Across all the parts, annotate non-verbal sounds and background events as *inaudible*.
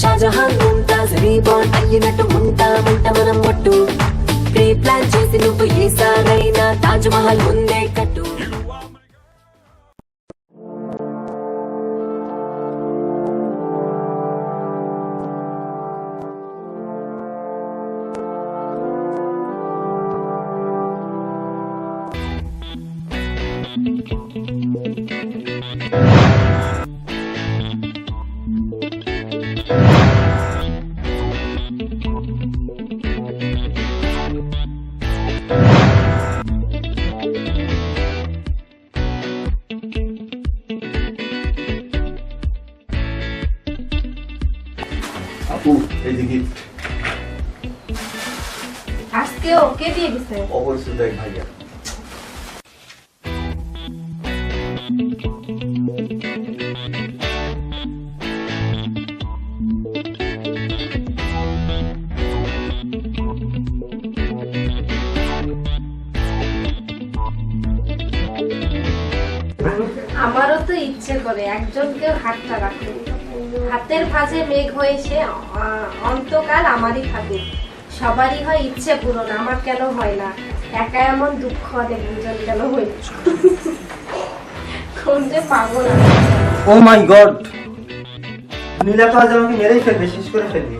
షాజహాన్ ముంతాజ్ రీబాన్ అయ్యినట్టు ముంటా ముంట మనం మొట్టు pre plan చేసి నువ్వు ఈసారైనా తాజ్ మహల్ ముందే కట్టు. আজকেও কে দিয়ে গেছে এক ভাইয়া। আমারও তো ইচ্ছে করে একজনকে হাতটা রাখতে। হাতের ভাঁজে মেঘ হয়ে আহ, অন্তকাল আমারই থাকে। সবারই হয় ইচ্ছে পূরণ, আমার কেন হয় না? একা এমন দুঃখ অনেক কেন হয়েছে পাগল? ও মাই গড নীলা তো আজ আমাকে মেরেই ফেলবে, শেষ করে ফেলবে।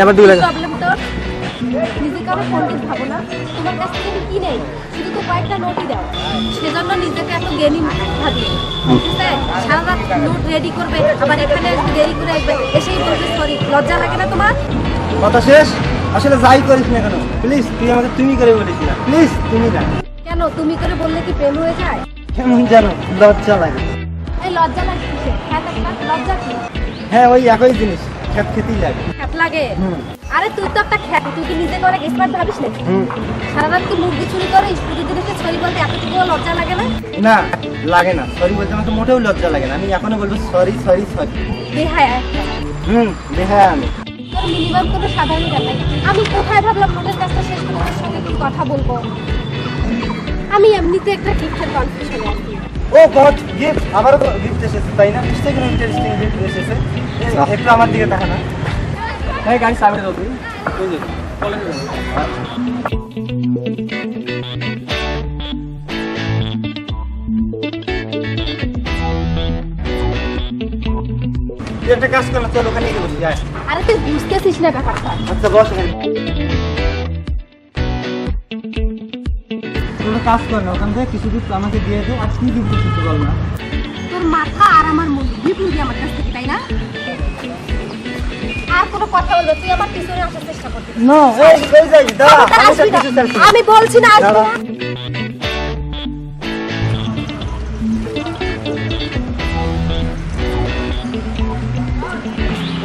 ক্যামেরা তোর নিজেকে আমি পণ্ডিত ভাবো না। তোমার কাছ থেকে আমি কি নেই? শুধু তো কয়েকটা নোটই দাও। সেজন্য নিজেকে এত জ্ঞানী ভাবি। সারা রাত নোট রেডি করবে আবার এখানে এসে দেরি করে আসবে। এসেই বলবে সরি লজ্জা লাগে না তোমার? কথা শেষ? আসলে যাই করিস না কেন প্লিজ তুই আমাকে তুমি করে বলিস না। প্লিজ তুমি না কেন? তুমি করে বললে কি প্রেম হয়ে যায়? কেমন জানো লজ্জা লাগে। এই লজ্জা লাগে খ্যাত লজ্জা কি? হ্যাঁ ওই একই জিনিস। খেত খেতেই লাগে। খ্যাত লাগে? আরে তুই তো একটা খ্যাত তুই কি নিজেকে অনেক এক্সপার্ট ভাবিস না হুম। সারা রাত কি মুরগি চুরি করিস প্রতিদিন এসে সরি বলতে এতটুকু লজ্জা লাগে না? না লাগে না। সরি বলতে আমাকে মোটেও লজ্জা লাগে না। আমি এখনও বলব সরি সরি সরি। বেহায়া হুম হ্যাঁ আমি। তোর মিনিমাম কোনো সাধারণ জ্ঞান আমি কোথায় ভাবলাম নোটের কাজটা শেষ করে তোর সঙ্গে কথা বলব? আমি এমনিতে একটা গিফটের কনফিউশনে আছি। ও গড গিফট আমারও তো গিফট এসেছে তাই না? নিশ্চয়ই কোনো ইন্টারেস্টিং গিফট এসেছে? একটু আমার দিকে দেখা না হ্যাঁ? হ্যাঁ গাড়ি সামনে যাবি একটা কাজ করলাম চল ওখানে গিয়ে বসে যায় আরে তুই বুঝতেছিস না ব্যাপারটা। আচ্ছা বস এখানে। কাজ কর না ওখান থেকে কিছু দুধ আমাকে দিয়ে দে আর গিফট দিতে বল না। তোর মাথা আর আমার মন গিফট নিবি আমার কাছ থেকে তাই না? আর কোনো কথা হলো? তুই আমার পিছনে আসার চেষ্টা করছিস না এই কই যাই দাঁড়া আমি বলছি না আসবি। না।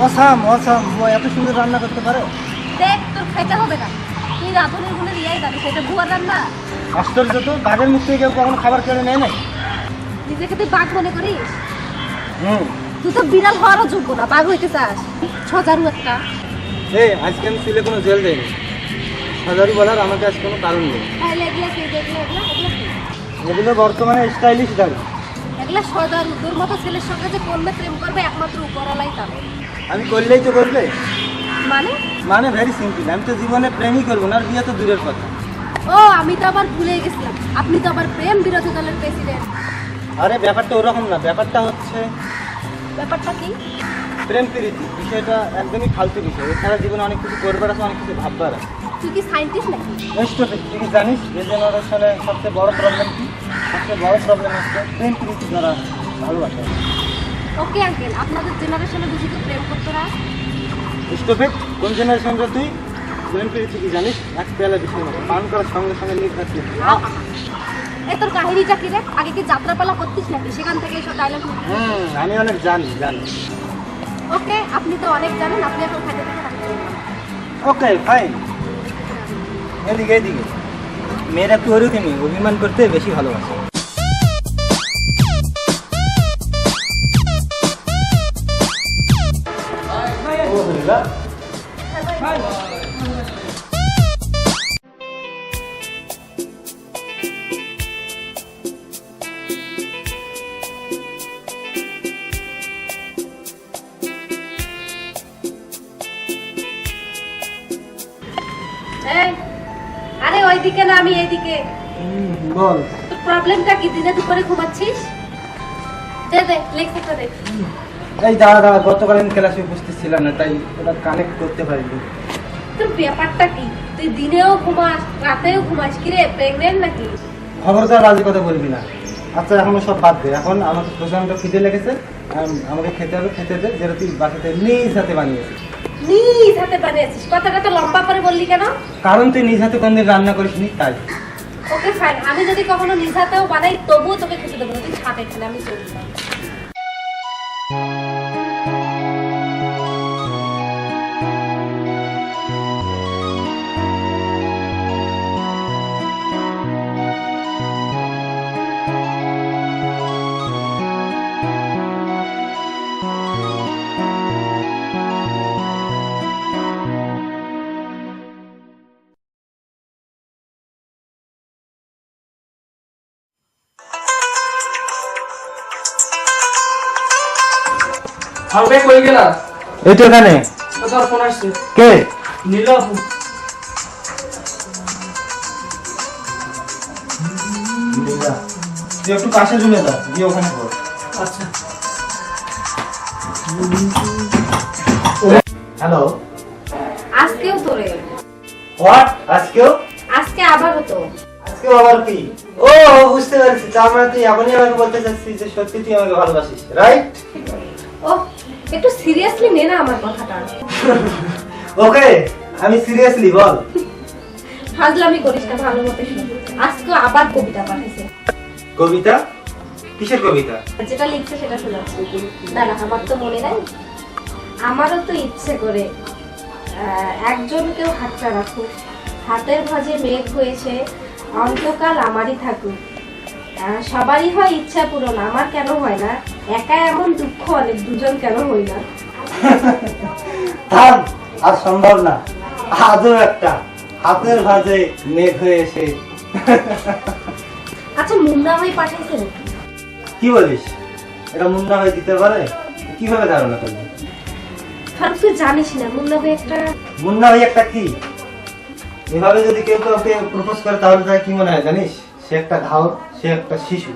অসাম অসাম ও এত সুন্দর রান্না করতে পারে? দেখ তোর খাইতে হবে না। তুই রাধুনের গুণে দিয়াই জানিস এটা ভুয়ার রান্না। আশ্চর্য তো বাঘের মুখ থেকে কেউ কখনো খাবার কেড়ে নেয় না নিজেকে তুই বাঘ মনে করিস? হুম। তুই তো বিড়াল হওয়ারও যোগ্য না বাঘ হইতে চাস। ছজারু একটা। এই আজকে আমি সিলে কোনো জেল দেয়নি হাজারু বলার আমার কাছে কোনো কারণ নেই। তাহলে এগুলা বর্তমানে স্টাইলিশ দাড়ি এগুলা সজারু তোর মতো ছেলের সঙ্গে যে করবে প্রেম করবে একমাত্র উপরালাই জানে আমি করলেই তো করবে। মানে? মানে ভেরি সিম্পল আমি তো জীবনে প্রেমই করব না আর বিয়ে তো দূরের কথা। ও আমি তো আবার ভুলে গেছিলাম। আপনি তো আবার প্রেম বিরোধী দলের প্রেসিডেন্ট আরে ব্যাপারটা ওরকম না। ব্যাপারটা হচ্ছে ব্যাপারটা কি? প্রেম প্রীতি বিষয়টা একদমই ফালতু বিষয়। এছাড়া জীবনে অনেক কিছু করবার আছে অনেক কিছু ভাববার আছে। তুই কি সায়েন্টিস্ট নাকি? নিশ্চয়ই তুই কি জানিস? যে জেনারেশনে সবচেয়ে বড় প্রবলেম কি? সবচেয়ে বড় প্রবলেম হচ্ছে প্রেম প্রীতি দ্বারা ভালোবাসা। ওকে আঙ্কেল আপনাদের জেনারেশনে বুঝি তো প্রেম করতো না? স্টপেজ কোন জেনারেশনটা তুই? প্রেম প্রীতি কি জানিস? এক পেয়ালা বিষয় মতো পান করার সঙ্গে সঙ্গে নিয়ে থাকতে এই তোর কাহিনীটা কি রে? আগে কি যাত্রাপালা করতিস নাকি? সেখান থেকে এইসব ডায়লগ হুম আমি অনেক জানি জানি। ওকে আপনি তো অনেক জানেন আপনি এখন খাইতে ওকে ফাইন এদিকে এদিকে। মেয়েরা একটু ওরকমই অভিমান করতে বেশি ভালোবাসে। এই, ওইদিকে না আমি এইদিকে বল। তোর প্রবলেমটা কি? দিনে দুপুরে ঘুমাচ্ছিস? দে দে দে। এই দাঁড়া দাঁড়া গতকালীন ক্লাসে উপস্থিত ছিলাম না তাই ওটা কানেক্ট করতে পারিনি। তোর ব্যাপারটা কি? তুই দিনেও ঘুমাস রাতেও ঘুমাস কি রে? প্রেগনেন্ট নাকি? খবরদার বাজে কথা বলবি না। আচ্ছা এখন সব বাদ দে। এখন আমার প্রচণ্ড খিদে লেগেছে। আম- আমাকে খেতে হবে খেতে দে যেটা তুই বাসাতে নিজ হাতে বানিয়েছিস। নিজ হাতে বানিয়েছিস। কথাটা তো লম্বা করে বললি কেন? কারণ তুই নিজ হাতে কোনদিন রান্না করিস নি তাই। ওকে ফাইন আমি যদি কখনো নিজ হাতেও বানাই তবুও তোকে খেতে দেবো তুই খাবে খেলে আমি চলি হালকা কই গেলা? এই তো এখানে তোর ফোন আসছে। কে? নীল আপু তুই একটু পাশে জমে যা গিয়ে ওখানে কর আচ্ছা। হ্যালো। আজকেও তোরে। হোয়াট আজকেও? আজকে আবারও তো। আজকেও আবার কি? ও বুঝতে পারছি। তার মানে তুই এখনই আমাকে বলতে চাচ্ছিস যে সত্যি তুই আমাকে ভালোবাসিস রাইট একটু সিরিয়াসলি নে না আমার কথাটা ওকে আমি সিরিয়াসলি বল। ফাজলামি করিস না ভালো মতো আজকে আবার কবিতা পাঠিয়েছে কবিতা? কিসের কবিতা? যেটা লিখছে সেটা শোনাচ্ছি দাঁড়া আমার তো মনে নাই। আমারও তো ইচ্ছে করে আহ, একজন কেউ হাতটা রাখুক। হাতের ভাজে মেঘ হয়েছে অন্তকাল আমারই থাকুক। সবারই হয় ইচ্ছা পূরণ আমার কেন হয় না? একা এমন দুঃখ অনেক দুজন কেন হই না? থাম আর সম্ভব না। আজও একটা হাতের ভাজে মেঘ হয়ে এসে। আচ্ছা মুন্না ভাই পাঠাইছে কি বলিস? এটা মুন্না হয়ে দিতে পারে? কীভাবে ধারণা করলি? ফারুক তুই জানিস না মুন্না ভাই একটা মুন্না ভাই একটা কি? এভাবে যদি কেউ কাউকে প্রপোজ করে তাহলে তার কি মনে হয় জানিস? সে একটা ঘাওর সে একটা শিশু।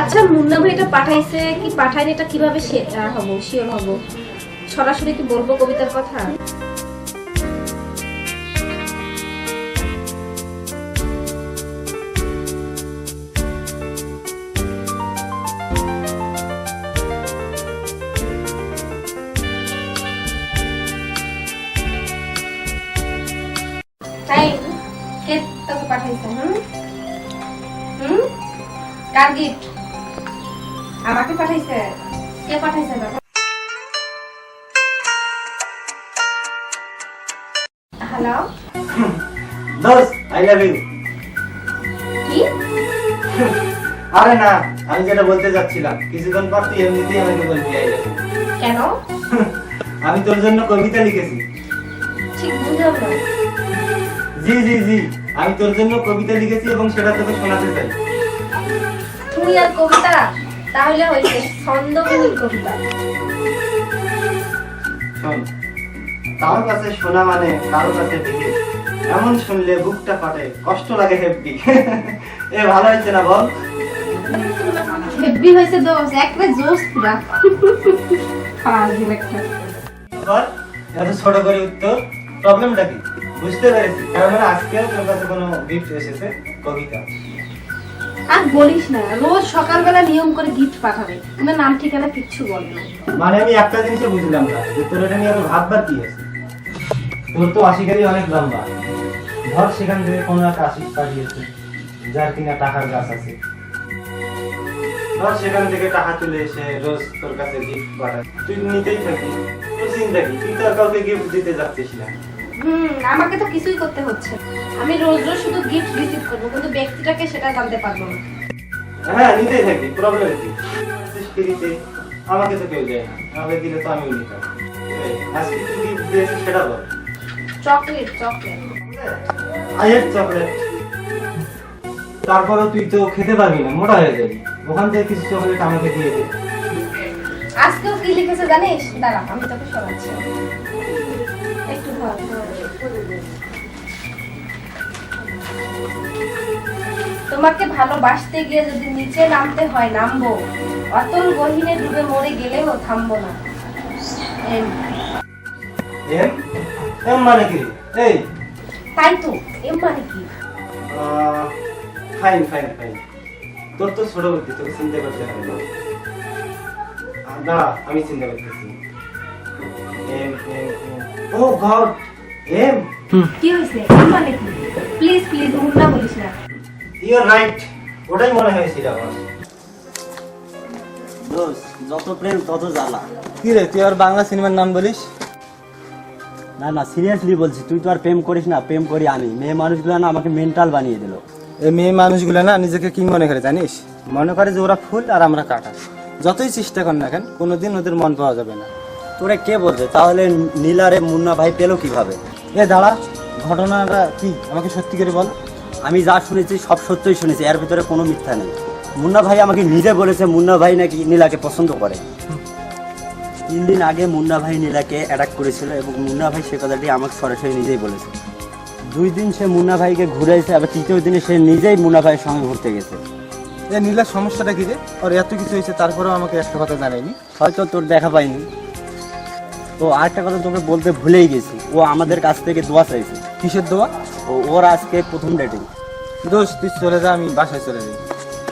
আচ্ছা মুন্না ভাই এটা পাঠাইছে কি? পাঠায়নি এটা কীভাবে হব? শিওর হব? সরাসরি কি বলব কবিতার কথা? কে তোকে পাঠাইছে, হুম? হুম? কার গিফট আমাকে পাঠাইছে? কে পাঠাইছে না হ্যালো দোস্ত আই লাভ ইউ কি? আরে না আমি যেটা বলতে যাচ্ছিলাম কিছুক্ষণ পর তুই এমনিতেই আমাকে বলবি আই লাভ কেন? *laughs* আমি তোর জন্য কবিতা লিখেছি। ঠিক বুঝলাম জি জি জি আমি তোর জন্য কবিতা লিখেছি এবং সেটা তোকে শোনাতে চাই। আর কবিতা তাহলে হয়েছে ছন্দমূল কবিতা। শোন কারোর কাছে শোনা মানে কারোর কাছে দেখে। এমন শুনলে বুকটা ফাটে কষ্ট লাগে হেব্বি। *laughs* এ ভালো হয়েছে না বল? হেভি হয়েছে দোষ একবারে জোশ পুরা। পাগল একটা। বল এত ছোট করে উত্তর প্রবলেমটা কি? বুঝতে পেরেছি। তার মানে আজকেও তোর কাছে কোনো গিফট এসেছে কবিতা। আর বলিস না, রোজ সকালবেলা নিয়ম করে গিফট পাঠাবে। তোমার নাম ঠিকানা কিচ্ছু বলে না। মানে আমি একটা জিনিসও বুঝলাম না, যে তোর এটা নিয়ে এত ভাববার কি আছে? তোর তো আশিকারি অনেক লম্বা। ধর সেখান থেকে কোনো একটা আশিক পাঠিয়েছে, যার কিনা টাকার গাছ আছে। ধর সেখান থেকে টাকা তুলে এসে রোজ তোর কাছে গিফট পাঠায়। তুই নিতেই থাকি তোর চিন্তা কি? তুই তো কাউকে গিফট দিতে যাচ্ছিস না। হুম আমাকে তো কিছুই করতে হচ্ছে আমি রোজ রোজ শুধু গিফট রিসিভ করব কিন্তু ব্যক্তিটাকে সেটা জানতে পারব না। হ্যাঁ নিতেই থাকি প্রবলেম কি? আমাকে তো কেউ দেয় না আমাকে দিলে তো আমিও নিতাম। আজকে তুই গিফট দিয়েছিস সেটা বল। Chocolate chocolate. আয়ের চকলেট। তারপরে তুই তো খেতে পারবি না মোটা হয়ে যাবি। ওখান থেকে কিছু চকলেট আমাকে দিয়ে দে। আজকেও কি লিখেছে জানিস? দাঁড়া আমি তোকে শোনাচ্ছি। একটু ধর। তোমাকে ভালোবাসতে গিয়ে যদি নিচে নামতে হয় নামবো। অতল গহিনে ডুবে মরে গেলেও থামবো না। এম। এম? মানে কি? এই। তাই তো এম মানে কি? ফাইন ফাইন ফাইন তোর তো ছোট বুদ্ধি তোকে চিন্তা করতে হবে না। দাঁড়া আমি চিন্তা করতেছি। এম এম। Oh God! এম কি হয়েছে মানে কি? প্লিজ প্লিজ উল্টা বলিস না। ইউর রাইট ওটাই মনে হয়েছিল আমার যত প্রেম তত জ্বালা। কি রে তুই আর বাংলা সিনেমার নাম বলিস? না না সিরিয়াসলি বলছি তুই তো আর প্রেম করিস না প্রেম করি আমি। মেয়ে মানুষগুলো না আমাকে মেন্টাল বানিয়ে দিল। এই মেয়ে মানুষগুলো না নিজেকে কি মনে করে জানিস? মনে করে যে ওরা ফুল আর আমরা কাটা। যতই চেষ্টা কর না কেন কোনোদিন ওদের মন পাওয়া যাবে না। তোরা কে বলছে তাহলে নীলারে মুন্না ভাই পেল কীভাবে? এ দাঁড়া ঘটনাটা কি? আমাকে সত্যি করে বল। আমি যা শুনেছি সব সত্যই শুনেছি এর ভিতরে কোনো মিথ্যা নেই। মুন্না ভাই আমাকে নিজে বলেছে মুন্না ভাই নাকি নীলাকে পছন্দ করে। তিন দিন আগে মুন্না ভাই নীলাকে অ্যাটাক করেছিল এবং মুন্না ভাই সে কথাটি আমাকে সরাসরি নিজেই বলেছে। দুই দিন সে মুন্না ভাইকে ঘুরাইছে আবার তৃতীয় দিনে সে নিজেই মুন্না ভাইয়ের সঙ্গে ঘুরতে গেছে। এ নীলার সমস্যাটা কি রে? ওর এত কিছু হয়েছে তারপরেও আমাকে একটা কথা জানায়নি। হয়তো তোর দেখা পাইনি। তো আরেকটা কথা তোকে বলতে ভুলেই গেছি। ও আমাদের কাছ থেকে দোয়া চাইছে। কিসের দোয়া? ও ওর আজকে প্রথম ডেটিং দোষ তুই চলে যা আমি বাসায় চলে যাই।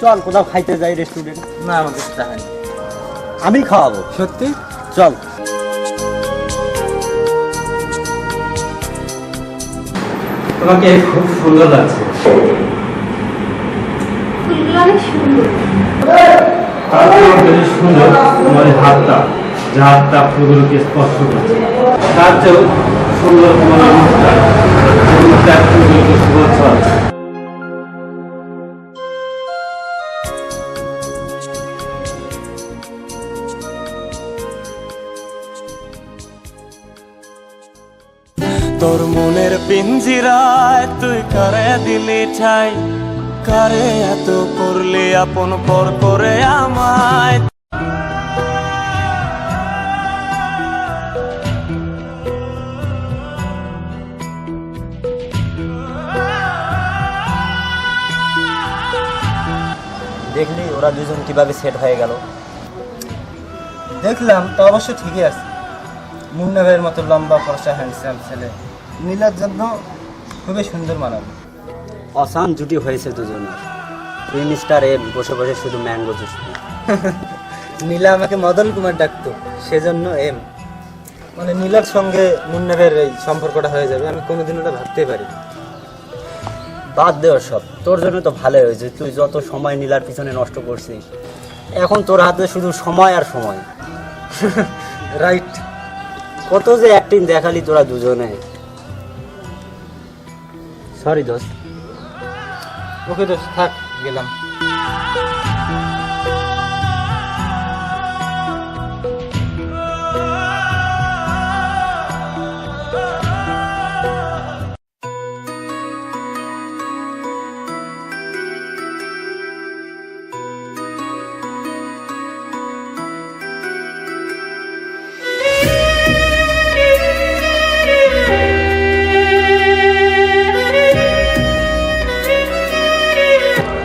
চল কোথাও খাইতে যাই রেস্টুরেন্ট না আমাকে টাকা নেই। আমি খাওয়াবো। সত্যি? চল। তোমাকে খুব সুন্দর লাগছে। সুন্দর সুন্দর। তোমার হাতটা। যে হাতটা ফুলগুলোকে স্পর্শ করছে। তার চেয়েও সুন্দর ফুলগুলোকে তোর মনের পিঞ্জিরায় তুই করে দিলি ঠাই? কারে এত করলি আপন পর করে আমায়? ওরা দুজন কীভাবে সেট হয়ে গেল। দেখলাম তো অবশ্য ঠিকই আছে। মুন্না ভাইয়ের মতো লম্বা ফর্সা হ্যান্ডসাম ছেলে। নীলার জন্য খুবই সুন্দর মানাবে। অসান জুটি হয়েছে দুজনের। দুই মিস্টার এম বসে বসে শুধু ম্যাঙ্গো জুস নীলা আমাকে মদন কুমার ডাকতো সেজন্য এম মানে নীলার সঙ্গে মুন্না এই সম্পর্কটা হয়ে যাবে আমি কোনোদিন ওটা ভাবতেই পারি বাদ দেওয়ার সব। তোর জন্য তো ভালোই হয়েছে, তুই যত সময় নিলার পিছনে নষ্ট করছিস। এখন তোর হাতে শুধু সময় আর সময়। *laughs* রাইট কত যে অ্যাক্টিং দেখালি তোরা দুজনে। সরি দোস্ত। ওকে দোস্ত, থাক, গেলাম।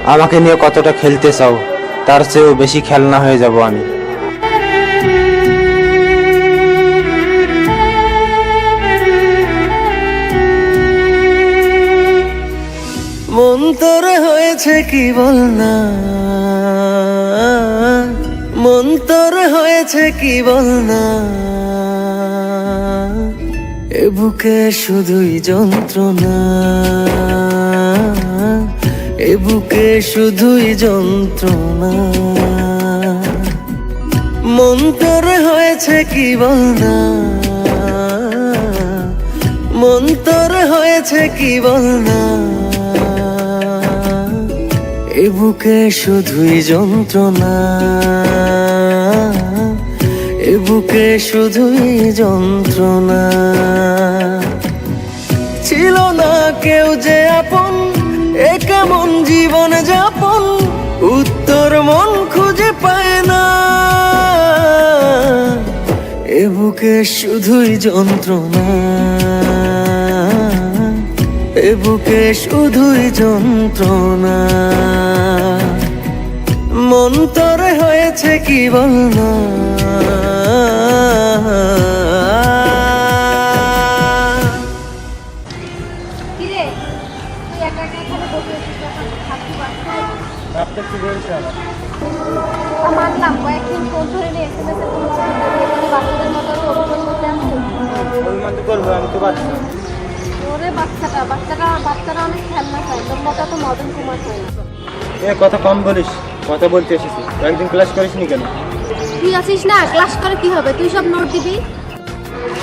আমাকে নিয়ে কতটা খেলতে চাও, তার চেয়েও বেশি খেলনা হয়ে যাব আমি। মন তোর হয়েছে কি বল না? মন তোর হয়েছে কি বল না? এ বুকে শুধুই যন্ত্রণা। এ বুকে শুধুই যন্ত্রণা। মন তোর হয়েছে কি বল না মন তোর হয়েছে কি বল না এ বুকে শুধুই যন্ত্রণা। এ বুকে শুধুই যন্ত্রণা। ছিল না কেউ যে কেমন জীবন যাপন, উত্তর মন খুঁজে পায় না। এ বুকে শুধুই যন্ত্রণা। এ বুকে শুধুই যন্ত্রণা। মন তোরে হয়েছে কি বল না মানলাম কয়েকদিন ফোন ধরে নিয়ে এসে বাচ্চাদের মতো অভিযোগ করতে আসছিস করব আমি তো বাচ্চা। ওরে বাচ্চাটা বাচ্চাটা বাচ্চারা অনেক খেলনা তোর মতো তো মদন কুমার এ কথা কম বলিস কথা বলতে এসেছি। একদিন ক্লাস করিসনি কেন? তুই আছিস না? ক্লাস করে কি হবে? তুই সব নোট দিবি?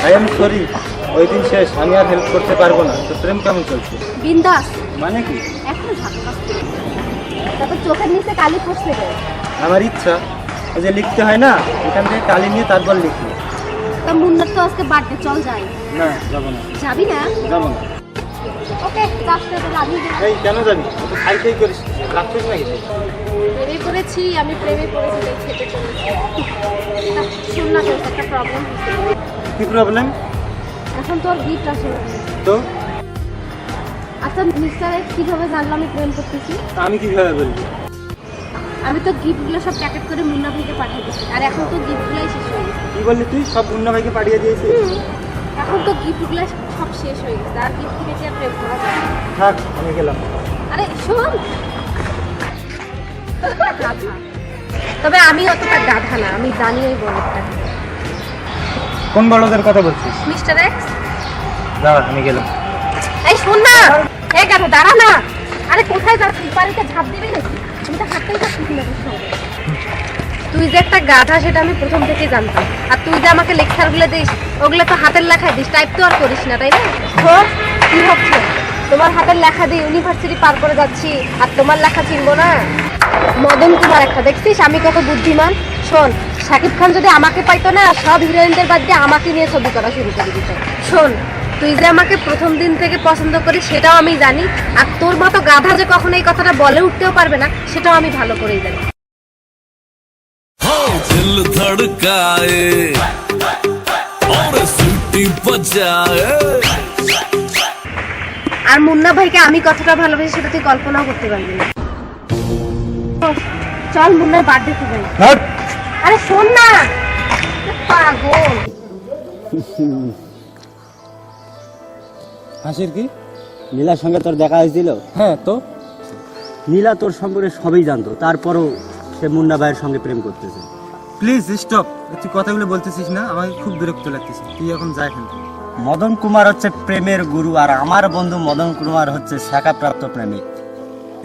আই এম সরি ওই দিন শেষ আমি আর হেল্প করতে পারব না। তো প্রেম কেমন চলছে? বিন্দাস। মানে কি? এখন তারপর চোখের নিচে কালি পড়ছে আমার ইচ্ছা ওই যে লিখতে হয় না এখান থেকে কালি নিয়ে তারপর লিখি তা মুন্নার তো আজকে বার্থডে চল যাই। না যাব না। যাবি না? যাব না। ওকে তো যাবি না এই কেন যাবি? তুই খাইতেই করিস রাখছিস নাকি? তুই? প্রেমে পড়েছি আমি প্রেমে পড়েছি তাই খেতে চলেছি। শোন না তোর একটা প্রবলেম কি প্রবলেম এখন তোর গিফট আসে তো? আচ্ছা মিস্টার এক্স কীভাবে জানলো আমি প্রেম করতেছি? আমি কীভাবে বলব? আমি তো গিফটগুলো সব প্যাকেট করে মুন্না ভাইকে পাঠিয়ে দিচ্ছি আর এখন তো গিফটগুলাই শেষ হয়ে গেছে। কি বললি তুই? সব মুন্না ভাইকে পাঠিয়ে দিয়েছিস? এখন তো গিফটগুলো সব শেষ হয়ে গেছে। আর গিফট কিনে আর প্রেম করা? থাক আমি গেলাম। আরে শোন। তবে আমি অতটা গাধা না আমি জানি ওই বড়টা কোন বড়দের কথা বলছিস? মিস্টার এক্স দাঁড়া আমি গেলাম। এই শোন না। না। আরে, কোথায় যাচ্ছিস? বাড়িতে নাকি? আমি তো তুই যে একটা গাধা, সেটা আমি প্রথম থেকে জানতাম। আর তুই যে আমাকে লেকচারগুলো দিস, ওগুলো তো হাতের লেখায় দিস টাইপ তো আর করিস না, তাই না? কি ভাবছ? তোমার হাতের লেখা দিয়ে ইউনিভার্সিটি পার করে যাচ্ছি, আর তোমার লেখা চিনবো না? মদন কুমার একটা, দেখছিস? আমি কত বুদ্ধিমান। শোন, শাকিব খান যদি আমাকে পাইতো না, সব হিরোইনদের বাদ দিয়ে আমাকে নিয়ে ছবি করা শুরু করে দিত। শোন তুই যে আমাকে প্রথম দিন থেকে পছন্দ করিস সেটাও আমি জানি আর তোর মতো গাধা যে কখনো এই কথাটা বলে উঠতেও পারবে না সেটাও আমি ভালো করেই জানি दिल धड़काए और सीटी बजाए আর মুন্না ভাইকে আমি কতটা ভালোবাসি সেটা তুই কল্পনাও করতে পারবি না চল মুন্নার বার্থডে তে যাই আরে শোন না পাগল হাসির কি? নীলার সঙ্গে তোর দেখা হয়েছিল? হ্যাঁ তো? নীলা তোর সম্পর্কে সবই জানতো তারপরও সে মুন্না ভাইয়ের সঙ্গে প্রেম করতেছে। প্লিজ স্টপ তুই কথাগুলো বলতেছিস না আমাকে খুব বিরক্ত লাগতেছে। তুই এখন যা এখান থেকে। মদন কুমার হচ্ছে প্রেমের গুরু আর আমার বন্ধু মদন কুমার হচ্ছে শাখাপ্রাপ্ত প্রেমিক।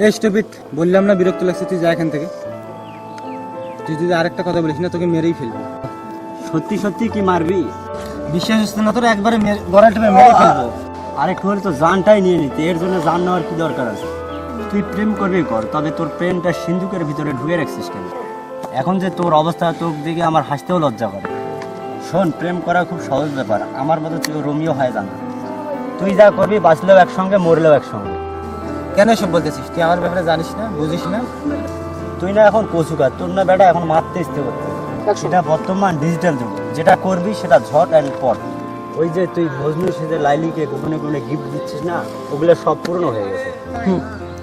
এই স্টপিট বললাম না বিরক্ত লাগছে তুই যা এখান থেকে। তুই যদি আরেকটা কথা বলিস না তোকে মেরেই ফেলব। সত্যি সত্যি কি মারবি? বিশ্বাস হচ্ছে না তোর একবারে গড়াল টেপে মেরে ফেলব। আরে একটু হলে তো জানটাই নিয়ে নিতে এর জন্য জান নেওয়ার কি দরকার আছে? তুই প্রেম করবি কর তবে তোর প্রেমটা সিন্ধুকের ভিতরে ঢুকে রাখছিস কেন? এখন যে তোর অবস্থা তোর দিকে আমার হাসতেও লজ্জা করে। শোন প্রেম করা খুব সহজ ব্যাপার। আমার মতো তুই রোমিও হয় জানা তুই যা করবি বাঁচলেও একসঙ্গে মরলেও একসঙ্গে। কেন সব বলতেছিস? তুই আমার ব্যাপারে জানিস না? বুঝিস না? তুই না এখন কচুকার তোর না বেটা এখন মারতে ইচ্ছে করতে সেটা বর্তমান ডিজিটাল যুগ। যেটা করবি সেটা ঝট অ্যান্ড পট। ওই যে তুই মজনু সেজে লাইলিকে গোপনে গোপনে গিফট দিচ্ছিস না ওগুলো সব পূর্ণ হয়ে গেছে।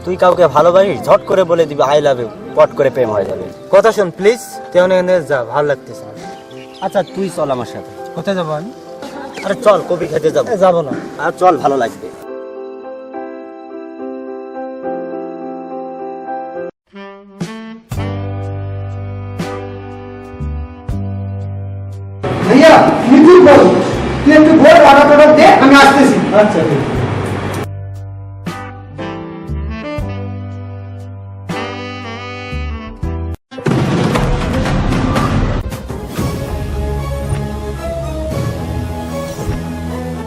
তুই কাউকে ভালোবাসিস ঝট করে বলে দিবি আই লাভ ইউ পট করে প্রেম হয়ে যাবে। কথা শোন প্লিজ তুই অনেক যা ভালো লাগতেছে না। আচ্ছা তুই চল আমার সাথে। কোথায় যাব আমি? আরে চল কবি খেতে যাব। যাব না। আর চল ভালো লাগবে। ভাইয়া করো তুই একটু বোর্ড অর্ডার অর্ডার দে আমি আসতেছি। আচ্ছা ঠিক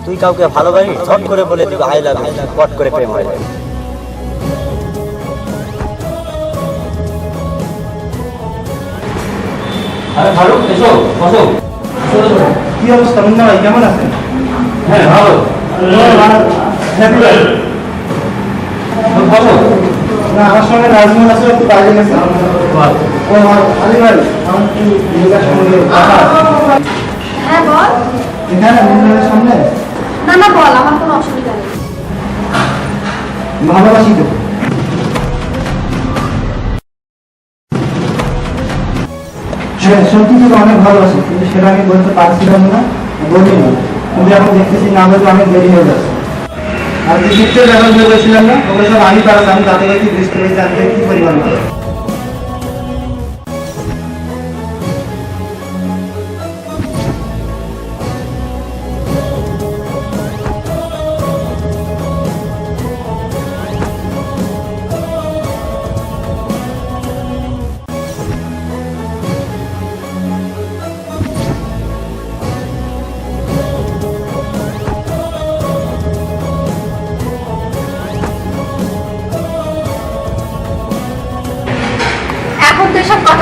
তুই কাউকে ভালোবাসিস ঝট করে বলে দিবি আই লাভ ইউ পট করে প্রেম হয়ে। আরে ভালো এসো বসো। কি অবস্থা? মুন্না ভাই কেমন আছেন? হ্যাঁ ভালো। হ্যাপি না আমার সঙ্গে নাজমুল একটু বাইরে গেছে। ও আমার আলী ভাই আমার কি? নীলার সঙ্গে। হ্যাঁ বল। এখানে সামনে? না না বল আমার কোনো অসুবিধা নেই। ভালোবাসি তো। হ্যাঁ সত্যি তোকে অনেক ভালোবাসি কিন্তু সেটা আমি বলতে পারছিলাম না, বলিনি কিন্তু এখন দেখতেছি না বলতে অনেক দেরি হয়ে যাচ্ছে আর যে গিফটের ব্যাপারগুলো বলছিলাম না, ওগুলো সব আমি পারতাম তাতে কি বৃষ্টি হয়েছে কি পরিমাণ হবে?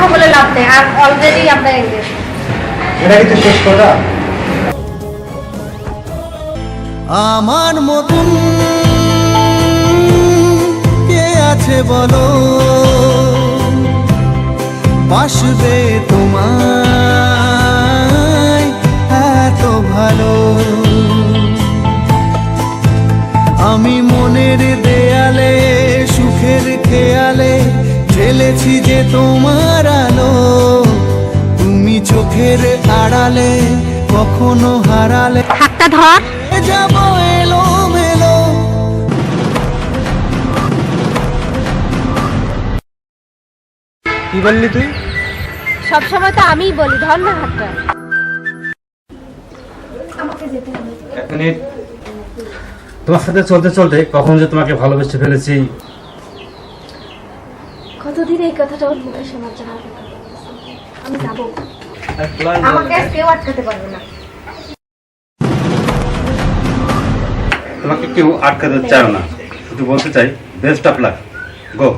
কথা বলে লাভ নেই আর অলরেডি আমরা এঙ্গেজ এটা কিন্তু শেষ কথা। আমার মতন কে আছে বলো? বাসবে তোমায় এত ভালো। আমি মনের দেয়ালে সুখের খেয়ালে ঢেলেছি যে তোমার আলো তুমি চোখের আড়ালে কখনো হারালে। হাতটা ধর। যাব এলো মেলো কি বললি তুই? সব সময় তো আমিই বলি ধর না হাতটা। আমাকে যেতে হবে। তোমার সাথে চলতে চলতে কখন যে তোমাকে ভালোবেসে ফেলেছি এই কথাটা ওর মুখে শোনার জন্য আমি যাব। আমাকে কেউ আটকাতে পারবে না। তোমাকে কেউ আটকাতে চায় না। শুধু বলতে চাই বেস্ট অফ লাক গো